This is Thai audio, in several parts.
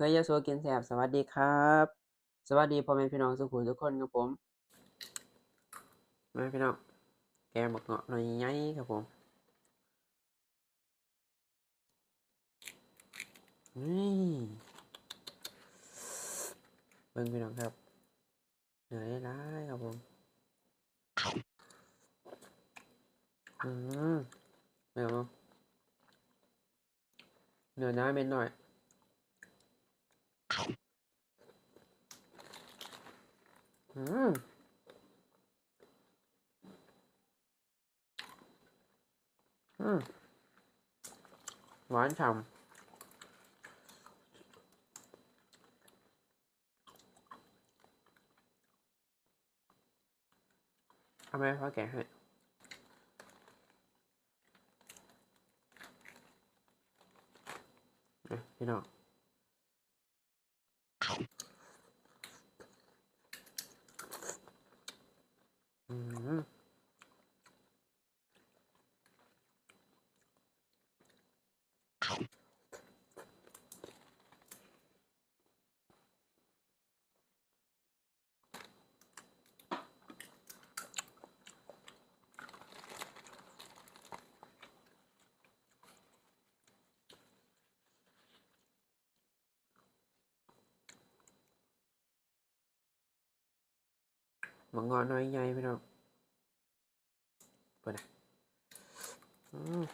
เคยยาโสกินแสบสวัสดีครับ สวัสดีพ่อแม่พี่น้องสุขุมทุกคนครับผมแมาพี่น้องแกบักเงาะหน่อยใหญ่ครับผมนี่เบิ่งพี่น้องครับเหนื่อยร้ายครับผมอืมเดี๋ยวมาเหนื่อยน้อยเป็นหน่อย อืมอืมหวานฉ่ำเอา มังงอน้อยใหญ่พี่น้องเปิดนะอืม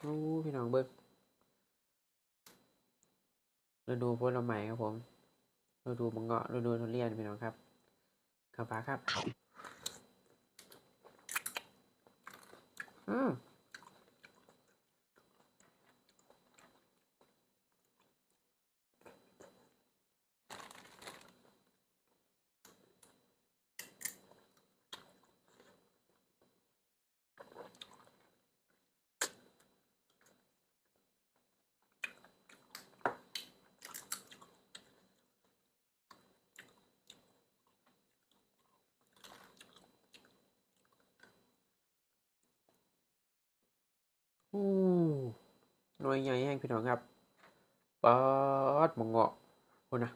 โอ้พี่น้องเบิ้งฤดูผลไม้ครับผมฤดูมังเงาะฤดูทุเรียนพี่น้องครับข้าวฟ้าครับ อืม อู้หน่วยใหญ่แห้งพี่น้องครับปอดมังเงาะคุณนะ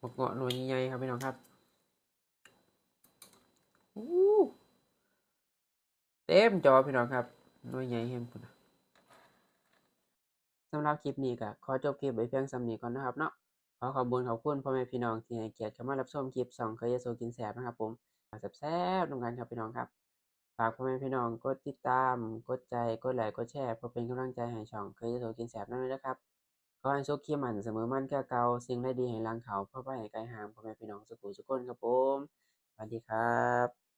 มังเงาะหน่วยใหญ่ครับพี่น้องครับอู้เต็มจอพี่น้องครับหน่วยใหญ่แห้งคุณนะสำหรับคลิปนี้ก็ขอจบคลิปไว้เพียงสำนีก่อนนะครับเนาะขอขอบคุณขอบคุณพ่อแม่พี่น้องที่ให้เกียรติเข้ามารับชมคลิปสองเคยโซกินแสบนะครับผมแซ่บๆตรงกันครับพี่น้องครับ ฝากพ่อแม่พี่น้องกดติดตาม กดใจ กดไลค์ กดแชร์เพื่อเป็นกำลังใจให้ช่องเคยจะโทรกินแสบนั่นเลยนะครับขอให้โชคขี้มันเสมอมันแก่เก่าสิ่งได้ดีให้หลังเขาพ่อไปให้ไกลห่างพ่อแม่พี่น้องสุขุสุขคนครับผมสวัสดีครับ